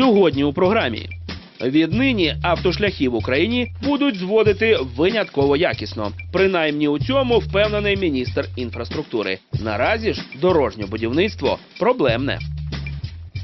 Сьогодні у програмі. Віднині автошляхи в Україні будуть зводити винятково якісно. Принаймні у цьому впевнений міністр інфраструктури. Наразі ж дорожнє будівництво проблемне.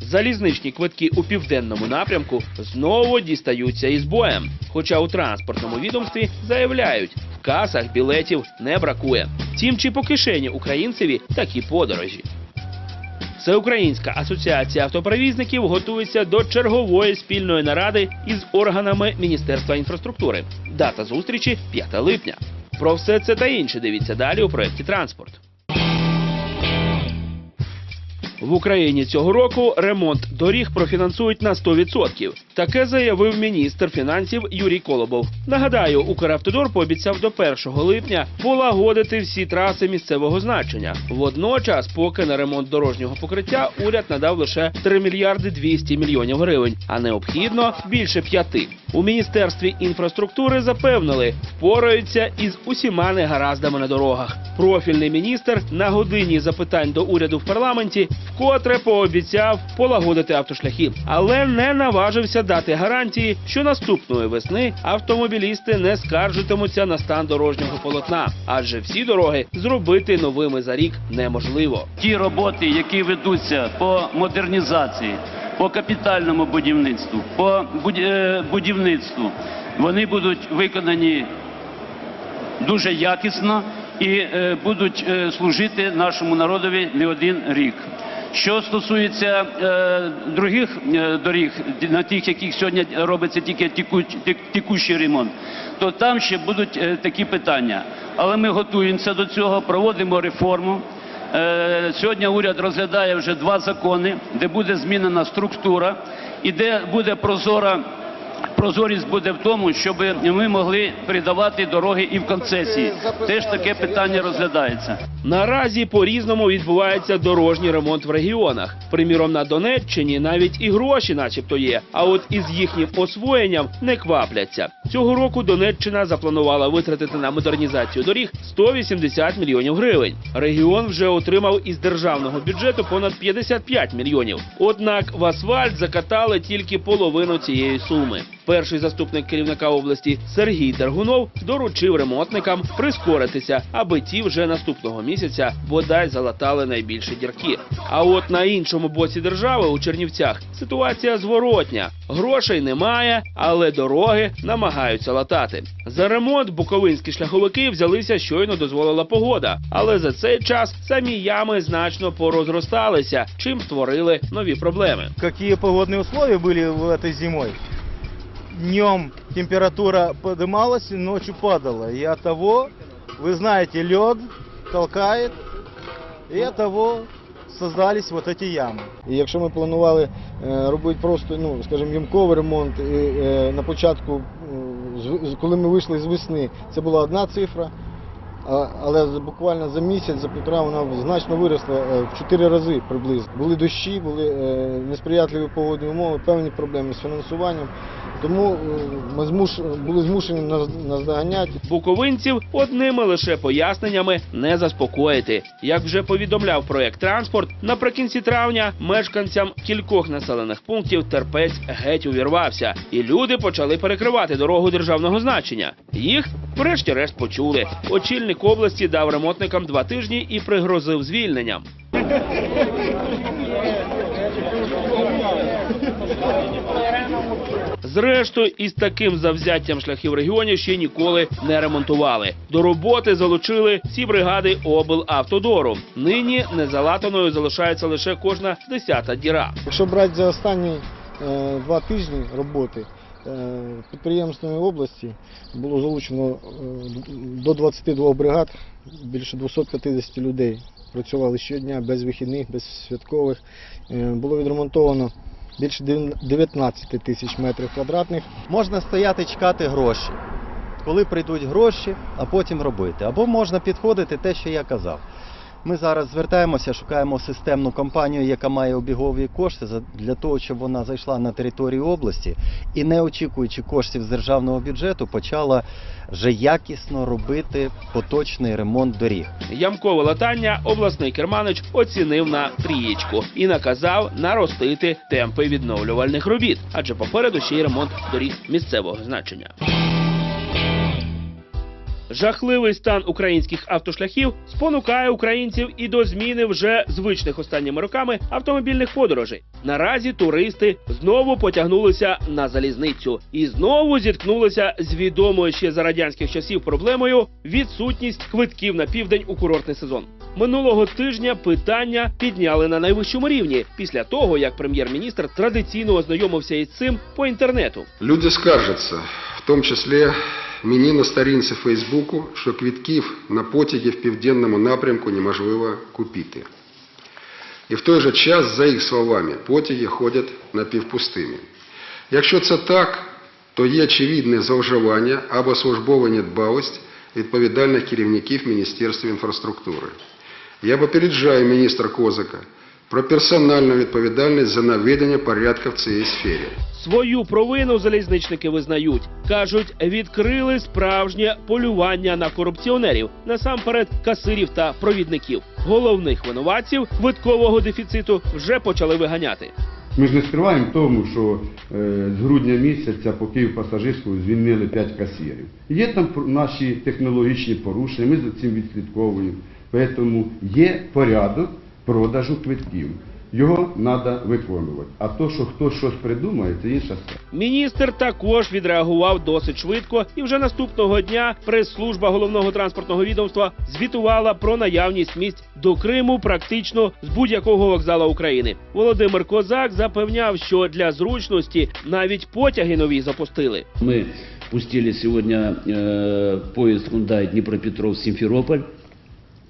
Залізничні квитки у південному напрямку знову дістаються із боєм. Хоча у транспортному відомстві заявляють, в касах білетів не бракує. Тім чи по кишені українцеві такі подорожі. Всеукраїнська асоціація автоперевізників готується до чергової спільної наради із органами Міністерства інфраструктури. Дата зустрічі 5 липня. Про все це та інше дивіться далі у проєкті Транспорт. В Україні цього року ремонт доріг профінансують на 100%. Таке заявив міністр фінансів Юрій Колобов. Нагадаю, Укравтодор пообіцяв до 1 липня полагодити всі траси місцевого значення. Водночас, поки на ремонт дорожнього покриття уряд надав лише 3 мільярди 200 мільйонів гривень, а необхідно більше п'яти. У міністерстві інфраструктури запевнили, впораються із усіма негараздами на дорогах. Профільний міністр на годині запитань до уряду в парламенті вкотре пообіцяв полагодити автошляхи, але не наважився дати гарантії, що наступної весни автомобілісти не скаржитимуться на стан дорожнього полотна, адже всі дороги зробити новими за рік неможливо. ті роботи, які ведуться по модернізації, по капітальному будівництву, по е, будівництву, вони будуть виконані дуже якісно і е, будуть е, служити нашому народові не один рік. Що стосується е, других е, доріг, на тих, яких сьогодні робиться тільки тіку, тік- тікущий ремонт, то там ще будуть е, такі питання. Але ми готуємося до цього, проводимо реформу. Е, Сьогодні уряд розглядає вже два закони, де буде змінена структура і де буде прозора. Прозорість буде в тому, щоб ми могли передавати дороги і в концесії. Теж таке питання розглядається. Наразі по-різному відбувається дорожній ремонт в регіонах. Приміром, на Донеччині навіть і гроші, начебто, є. А от із їхнім освоєнням не квапляться. Цього року Донеччина запланувала витратити на модернізацію доріг 180 мільйонів гривень. Регіон вже отримав із державного бюджету понад 55 мільйонів. Однак в асфальт закатали тільки половину цієї суми Перший заступник керівника області Сергій Дергунов доручив ремонтникам прискоритися, аби ті вже наступного місяця бодай залатали найбільші дірки. А от на іншому боці держави у Чернівцях ситуація зворотня. Грошей немає, але дороги намагаються латати. За ремонт буковинські шляховики взялися щойно дозволила погода, але за цей час самі ями значно порозросталися, чим створили нові проблеми. Какие погодные условия были в этой зимой? Днем температура подымалась, ночью падала. И от того, вы знаете, лед толкает, и от того создались вот эти ями. І якщо ми планували е, робити просто, ну, скажімо, ямковий ремонт, і, е, на початку, е, з- з- коли ми вийшли з весни, це була одна цифра, а- але за- буквально за місяць, за півтора вона значно виросла е, в чотири рази приблизно. Були дощі, були е, несприятливі погодні умови, певні проблеми з фінансуванням. Тому е, ми змуш... були змушені наз- наздоганяти. Буковинців одними лише поясненнями не заспокоїти. Як вже повідомляв проект транспорт, наприкінці травня мешканцям кількох населених пунктів терпець геть увірвався, і люди почали перекривати дорогу державного значення. Їх, врешті-решт, почули. Очільник області дав ремонтникам два тижні і пригрозив звільненням. Зрештою, із таким завзяттям шляхів регіонів ще ніколи не ремонтували. До роботи залучили всі бригади облавтодору. Нині незалатаною залишається лише кожна десята діра. Якщо брати за останні е, два тижні роботи е, області було залучено е, до 22 бригад, більше 250 людей працювали щодня без вихідних, без святкових. Е, Було відремонтовано більше 19 тисяч метрів квадратних. Можна стояти чекати гроші. Коли прийдуть гроші, а потім робити. Або можна підходити те, що я казав. Ми зараз звертаємося, шукаємо системну компанію, яка має обігові кошти для того, щоб вона зайшла на територію області і, не очікуючи коштів з державного бюджету, почала вже якісно робити поточний ремонт доріг. Ямкове латання обласний керманич оцінив на трієчку і наказав наростити темпи відновлювальних робіт, адже попереду ще й ремонт доріг місцевого значення. Жахливий стан українських автошляхів спонукає українців і до зміни вже звичних останніми роками автомобільних подорожей. Наразі туристи знову потягнулися на залізницю і знову зіткнулися з відомою ще за радянських часів проблемою відсутність квитків на південь у курортний сезон. Минулого тижня питання підняли на найвищому рівні після того, як прем'єр-міністр традиційно ознайомився із цим по інтернету. Люди скаржаться, в тому числі мені на сторінці Фейсбуку, що квитків на потяги в південному напрямку неможливо купити. І в той же час, за їх словами, потяги ходять напівпустими. Якщо це так, то є очевидне зловживання або службова недбалость відповідальних керівників Міністерства інфраструктури. Я попереджаю міністра Козака про персональну відповідальність за наведення порядка в цій сфері. Свою провину залізничники визнають. кажуть, відкрили справжнє полювання на корупціонерів, насамперед касирів та провідників. Головних винуватців квиткового дефіциту вже почали виганяти. Ми ж не скриваємо тому, що е, з грудня місяця по Київ-Пасажирську звільнили 5 касірів. Є там наші технологічні порушення, ми за цим відслідковуємо. Тому є порядок продажу квитків. Його треба виконувати. А то, що хтось щось придумає, це інша справа. Міністр також відреагував досить швидко, і вже наступного дня прес-служба головного транспортного відомства звітувала про наявність місць до Криму практично з будь-якого вокзалу України. Володимир Козак запевняв, що для зручності навіть потяги нові запустили. Мы пустили сегодня э, поезд Hyundai Днепропетров-Симферополь,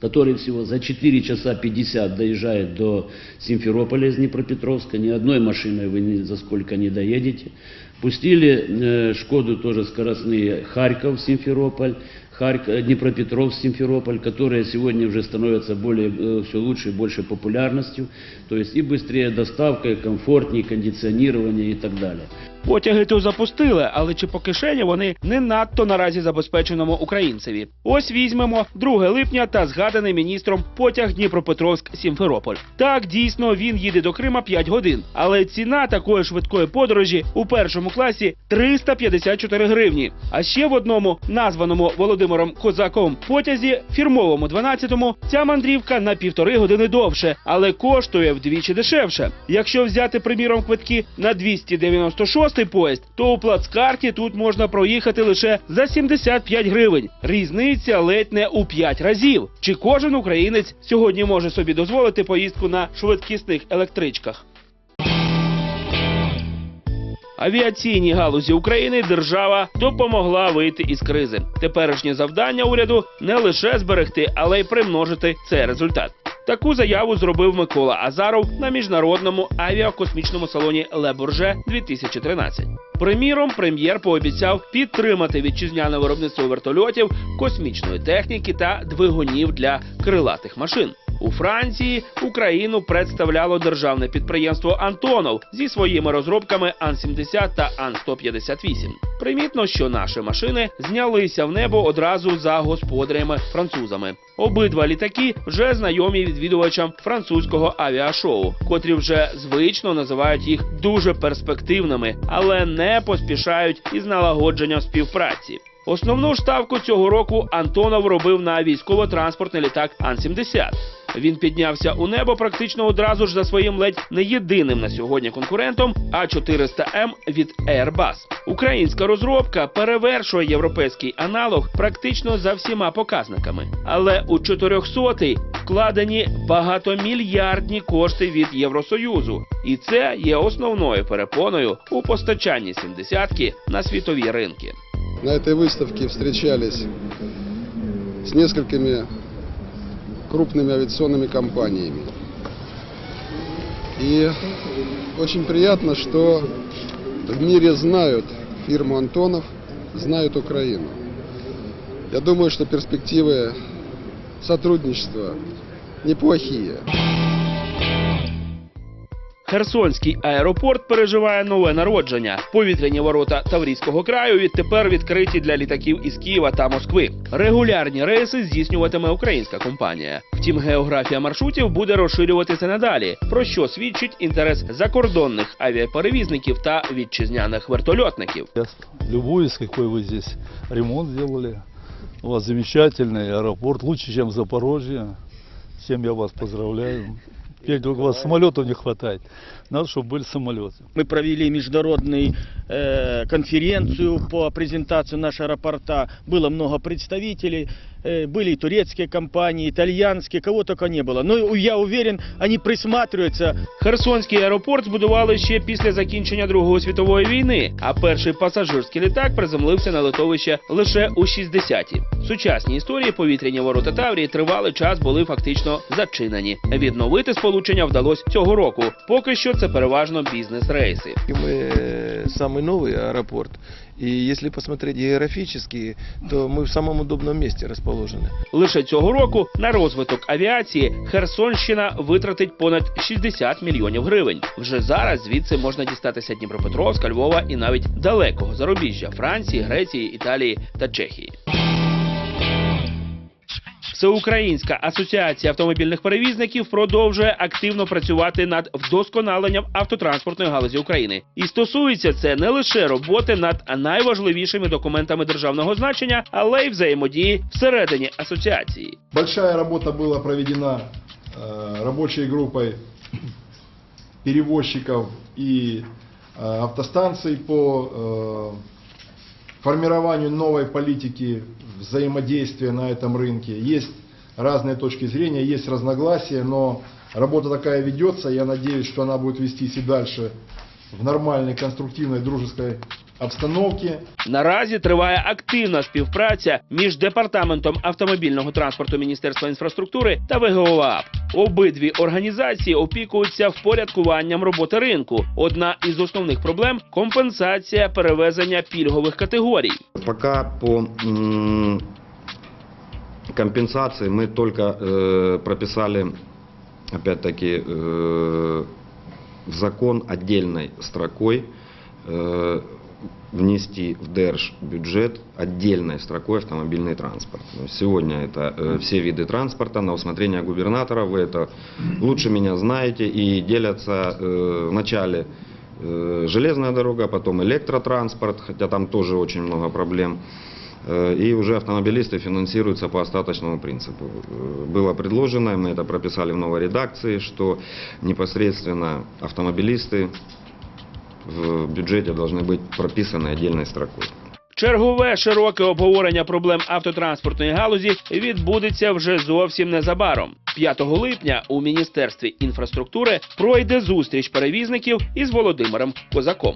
который всего за 4 часа 50 доезжает до Симферополя из Днепропетровска. Ни одной машиной вы ни за сколько не доедете. Пустили э, Шкоду тоже скоростные Харьков-Симферополь, Харьков, Днепропетров-Симферополь, которые сегодня уже становятся более, э, все лучше и больше популярностью. То есть и быстрее доставка, и комфортнее, кондиционирование и так далее. Потяги то запустили, але чи по кишені вони не надто наразі забезпеченому українцеві. Ось візьмемо 2 липня та згаданий міністром потяг Дніпропетровськ-Сімферополь. Так дійсно він їде до Крима 5 годин, але ціна такої швидкої подорожі у першому класі 354 гривні. А ще в одному названому Володимиром Козаком потязі фірмовому 12-му ця мандрівка на півтори години довше, але коштує вдвічі дешевше. Якщо взяти приміром квитки на 296 поїзд, то у плацкарті тут можна проїхати лише за 75 гривень. Різниця ледь не у 5 разів. Чи кожен українець сьогодні може собі дозволити поїздку на швидкісних електричках? Авіаційній галузі України держава допомогла вийти із кризи. Теперішнє завдання уряду не лише зберегти, але й примножити цей результат. Таку заяву зробив Микола Азаров на міжнародному авіакосмічному салоні Ле Бурже 2013. Приміром, прем'єр пообіцяв підтримати вітчизняне виробництво вертольотів, космічної техніки та двигунів для крилатих машин. У Франції Україну представляло державне підприємство Антонов зі своїми розробками Ан-70 та Ан-158. Примітно, що наші машини знялися в небо одразу за господарями французами. Обидва літаки вже знайомі відвідувачам французького авіашоу, котрі вже звично називають їх дуже перспективними, але не поспішають із налагодженням співпраці. Основну ставку цього року Антонов робив на військово-транспортний літак Ан-70. Він піднявся у небо практично одразу ж за своїм ледь не єдиним на сьогодні конкурентом А400М від Airbus. Українська розробка перевершує європейський аналог практично за всіма показниками. Але у 400-й вкладені багатомільярдні кошти від Євросоюзу, і це є основною перепоною у постачанні 70-ки на світові ринки. На этой выставке встречались с несколькими крупными авиационными компаниями. И очень приятно, что в мире знают фирму Антонов, знают Украину. Я думаю, что перспективы сотрудничества неплохие. Херсонський аеропорт переживає нове народження. Повітряні ворота Таврійського краю відтепер відкриті для літаків із Києва та Москви. Регулярні рейси здійснюватиме українська компанія. Втім, географія маршрутів буде розширюватися надалі, про що свідчить інтерес закордонних авіаперевізників та вітчизняних вертольотників. Я любуюсь, какой вы здесь ремонт сделали. У вас замечательный аэропорт, лучше, чем в Запорожье. Всем я вас поздравляю. Теперь только у вас самолетов не хватает. Надо, чтобы были самолеты. Мы провели международную э, конференцию по презентации нашего аэропорта. Было много представителей. э, были и турецкие компании, итальянские, кого только не было. Но я уверен, они присматриваются Херсонський аеропорт збудували ще після закінчення Другої світової війни, а перший пасажирський літак приземлився на литовище лише у 60-ті. Сучасні історії повітряні ворота Таврії тривалий час були фактично зачинені. Відновити сполучення вдалося цього року. Поки що це переважно бізнес-рейси. И мы э, самый новый аэропорт. И если посмотреть географически, то мы в самом удобном месте расположены. Лише цього року на розвиток авіації Херсонщина витратить понад 60 мільйонів гривень. Вже зараз звідси можна дістатися Дніпропетровська, Львова і навіть далекого зарубіжжя Франції, Греції, Італії та Чехії. Всеукраїнська асоціація автомобільних перевізників продовжує активно працювати над вдосконаленням автотранспортної галузі України. І стосується це не лише роботи над найважливішими документами державного значення, але й взаємодії всередині асоціації. Большая работа была проведена э, рабочей группой перевозчиков и э, автостанций по э, формированию новой политики взаимодействия на этом рынке. Есть разные точки зрения, есть разногласия, но работа такая ведется. Я надеюсь, что она будет вестись и дальше в нормальной, конструктивной, дружеской обстановке. Наразі триває активна співпраця між департаментом автомобільного транспорту Міністерства інфраструктури та ВГОАП. Обидві організації опікуються впорядкуванням роботи ринку. Одна із основних проблем компенсація перевезення пільгових категорій. Пока по м, компенсации мы только э, прописали, опять-таки, э, в закон отдельной строкой э, внести в держбюджет отдельной строкой автомобильный транспорт. Сегодня это э, все виды транспорта на усмотрение губернатора. Вы это лучше меня знаете и делятся э, вначале э, железная дорога, потом электротранспорт, хотя там тоже очень много проблем. Э, И уже автомобилисты финансируются по остаточному принципу. Э, Было предложено, мы это прописали в новой редакции, что непосредственно автомобилисты в бюджете должны быть прописаны отдельной строкой. Чергове широке обговорення проблем автотранспортної галузі відбудеться вже зовсім незабаром. 5 липня у міністерстві інфраструктури пройде зустріч перевізників із Володимиром Козаком.